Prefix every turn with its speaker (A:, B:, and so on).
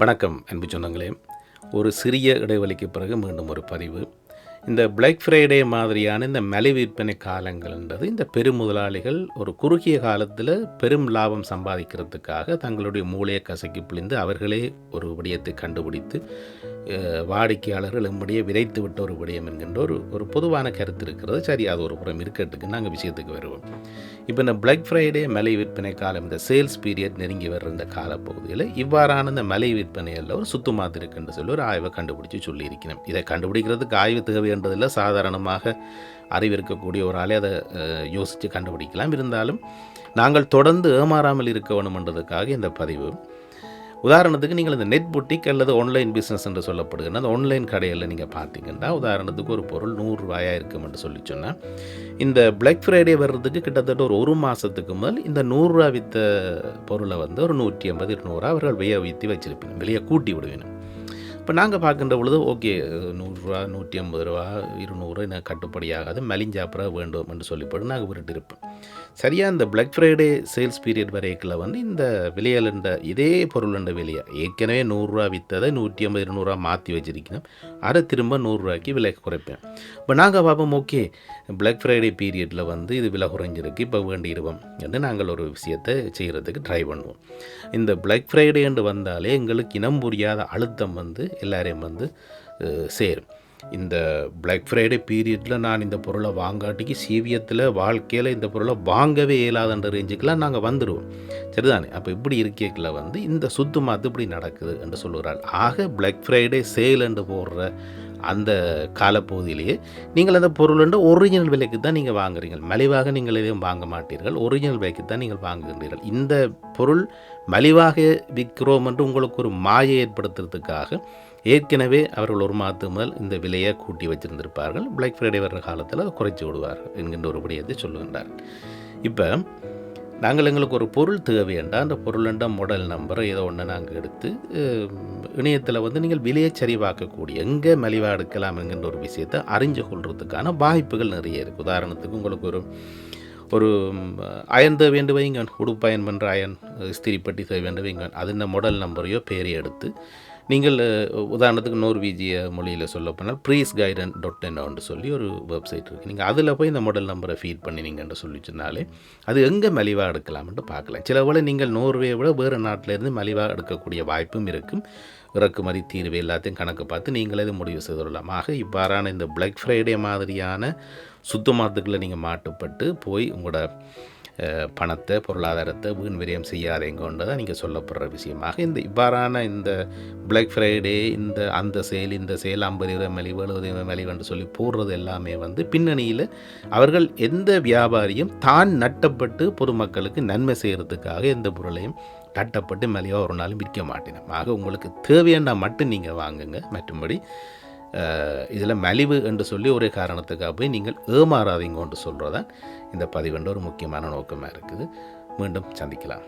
A: வணக்கம் அன்பு சொந்தங்களே. ஒரு சிறிய இடைவெளிக்கு பிறகு மீண்டும் ஒரு பதிவு. இந்த பிளாக் ஃப்ரைடே மாதிரியான இந்த மலை விற்பனை காலங்கள்ன்றது இந்த பெரும் முதலாளிகள் ஒரு குறுகிய காலத்தில் பெரும் லாபம் சம்பாதிக்கிறதுக்காக தங்களுடைய மூளையை கசக்கி பிழிந்து அவர்களே ஒரு விடயத்தை கண்டுபிடித்து வாடிக்கையாளர்கள் எம்படியே விதைத்து விட்ட ஒரு விடயம் என்கின்ற ஒரு ஒரு பொதுவான கருத்து இருக்கிறது. சரி அது ஒரு புறம் இருக்கட்டுக்கு நாங்கள் விஷயத்துக்கு வருவோம். இப்போ இந்த பிளாக் ஃப்ரைடே மலை விற்பனை காலம் இந்த சேல்ஸ் பீரியட் நெருங்கி வர்ற இந்த காலப்பகுதியில் இவ்வாறான இந்த மலை விற்பனையில் ஒரு சுத்தமாக இருக்குன்னு சொல்லி ஒரு ஆய்வை கண்டுபிடிச்சு சொல்லியிருக்கிறேன் இதை கண்டுபிடிக்கிறதுக்கு ஆய்வு தேவைன்றதில் சாதாரணமாக அறிவு இருக்கக்கூடிய ஒரு ஆளே அதை யோசித்து கண்டுபிடிக்கலாம். இருந்தாலும் நாங்கள் தொடர்ந்து ஏமாறாமல் இருக்க வேணுமென்றதுக்காக இந்த பதிவு. உதாரணத்துக்கு நீங்கள் இந்த நெட் புட்டிக் அல்லது ஆன்லைன் பிஸ்னஸ் என்று சொல்லப்படுகிற அந்த ஆன்லைன் கடையில் நீங்கள் பார்த்தீங்கன்னா உதாரணத்துக்கு ஒரு பொருள் நூறுரூவாயாக இருக்கும் என்று சொல்லி சொன்னால் இந்த பிளாக் ஃப்ரைடே வர்றதுக்கு கிட்டத்தட்ட ஒரு ஒரு மாதத்துக்கு முதல் இந்த நூறுரூவா விற்ற பொருளை வந்து ஒரு நூற்றி ஐம்பது இருநூறுவா அவர்கள் வெளியே விற்று வச்சிருப்பீங்க வெளியே கூட்டி விடுவேணும் இப்போ நாங்கள் பார்க்கின்ற பொழுது ஓகே நூறுரூவா நூற்றி ஐம்பது ரூபா இருநூறு எனக்கு கட்டுப்படியாகாது மலிஞ்சாப்புறா வேண்டும் என்று சொல்லிப்பட்டு நாங்கள் விருட்டு இருப்போம் சரியாக இந்த பிளாக் ஃப்ரைடே சேல்ஸ் பீரியட் வரைக்கில் வந்து இந்த விலையலண்ட இதே பொருளண்ட விலையை ஏற்கனவே நூறுரூவா விற்றதை நூற்றி ஐம்பது இருநூறுவா மாற்றி வச்சிருக்கணும். அதை திரும்ப நூறுரூவாய்க்கு விலை குறைப்பேன். இப்போ நாங்கள் பார்ப்போம் ஓகே பிளாக் ஃப்ரைடே பீரியடில் வந்து இது விலை குறைஞ்சிருக்கு இப்போ வேண்டிடுவோம் என்று நாங்கள் ஒரு விஷயத்தை செய்கிறதுக்கு ட்ரை பண்ணுவோம். இந்த பிளாக் ஃப்ரைடேன்னு வந்தாலே எங்களுக்கு இனம் புரியாத அழுத்தம் வந்து எல்லாரையும் வந்து சேரும். இந்த பிளாக் ஃப்ரைடே பீரியடில் நான் இந்த பொருளை வாங்காட்டிக்கு சீவியத்தில் வாழ்க்கையில் இந்த பொருளை வாங்கவே இயலாதுன்ற ரேஞ்சுக்கெலாம் நாங்கள் வந்துடுவோம் சரிதானே? அப்போ இப்படி இருக்கையில் வந்து இந்த சுத்து மாத்து இப்படி நடக்குது என்று சொல்லுகிறாள். ஆக பிளாக் ஃப்ரைடே சேல் என்று போடுற அந்த காலப்பகுதியிலேயே நீங்கள் அந்த பொருள் ஒரிஜினல் விலைக்கு தான் நீங்கள் வாங்குறீங்க மலிவாக நீங்கள் எதையும் வாங்க மாட்டீர்கள். ஒரிஜினல் விலைக்கு தான் நீங்கள் வாங்குகின்றீர்கள். இந்த பொருள் மலிவாக விற்கிறோம் என்று உங்களுக்கு ஒரு மாயை ஏற்படுத்துறதுக்காக ஏற்கனவே அவர்கள் ஒரு மாதத்துக்கு முதல் இந்த விலையை கூட்டி வச்சுருந்திருப்பார்கள். பிளாக் ஃப்ரைடே வர்ற காலத்தில் அதை குறைச்சி விடுவார்கள் என்கின்ற ஒரு விடயத்தை சொல்லுகின்றார் இப்போ நாங்கள் எங்களுக்கு ஒரு பொருள் தேவையண்டா அந்த பொருளண்ட மாடல் நம்பர் ஏதோ ஒன்று நாங்கள் எடுத்து இணையத்தில் வந்து நீங்கள் விலையை சரிவாக்கக்கூடிய எங்கே மலிவாக எடுக்கலாம் என்கின்ற ஒரு விஷயத்தை அறிஞ்சு கொள்வதுக்கான வாய்ப்புகள் நிறைய இருக்குது உதாரணத்துக்கு உங்களுக்கு ஒரு ஒரு அயன் தேவை என்று வைங்க உடுப்பு பண்ணுற அயன் ஸ்திரிப்பட்டி தேவை என்று வைங்க அது இந்த மாடல் நம்பரையோ பேரையோ எடுத்து நீங்கள் உதாரணத்துக்கு நோர்வீஜிய மொழியில் சொல்ல போனால் ப்ரீஸ் கைடன் டாட் என்று சொல்லி ஒரு வெப்சைட் இருக்குது நீங்கள் அதில் போய் இந்த மாடல் நம்பரை ஃபீட் பண்ணினீங்கன்னு சொல்லி சொன்னாலே அது எங்கே மலிவாக எடுக்கலாம்னு பார்க்கலாம். சில போல் நீங்கள் நோர்வே விட வேறு நாட்டிலேருந்து மலிவாக எடுக்கக்கூடிய வாய்ப்பும் இருக்கும். இறக்குமதி தீர்வு எல்லாத்தையும் கணக்கு பார்த்து நீங்களே இது முடிவு செய்து கொள்ளலாம். ஆக இவ்வாறான இந்த பிளாக் ஃப்ரைடே மாதிரியான சுத்தமாத்துக்களை நீங்கள் மாட்டுப்பட்டு போய் உங்களோட பணத்தை பொருளாதாரத்தை வீண் விரயம் செய்யாதேங்கன்றதை நீங்கள் சொல்லப்படுற விஷயமாக இந்த இவ்வாறான இந்த பிளாக் ஃப்ரைடே இந்த அந்த செயல் இந்த செயல் ஐம்பது இருபது மலிவு எழுபது மலிவுன்னு சொல்லி போடுறது எல்லாமே வந்து பின்னணியில் அவர்கள் எந்த வியாபாரியும் தான் நட்டப்பட்டு பொதுமக்களுக்கு நன்மை செய்கிறதுக்காக எந்த பொருளையும் தட்டப்பட்டு மேலேயோ ஒரு நாளும் விற்க மாட்டேன். ஆக உங்களுக்கு தேவையாண்டா மட்டும் நீங்கள் வாங்குங்க. மற்றும்படி இதில் மலிவு என்று சொல்லி ஒரே காரணத்துக்காக போய் நீங்கள் ஏமாறாதீங்கன்னு சொல்கிறதான் இந்த பதிவுன்ற ஒரு முக்கியமான நோக்கமாக இருக்குது. மீண்டும் சந்திக்கலாம்.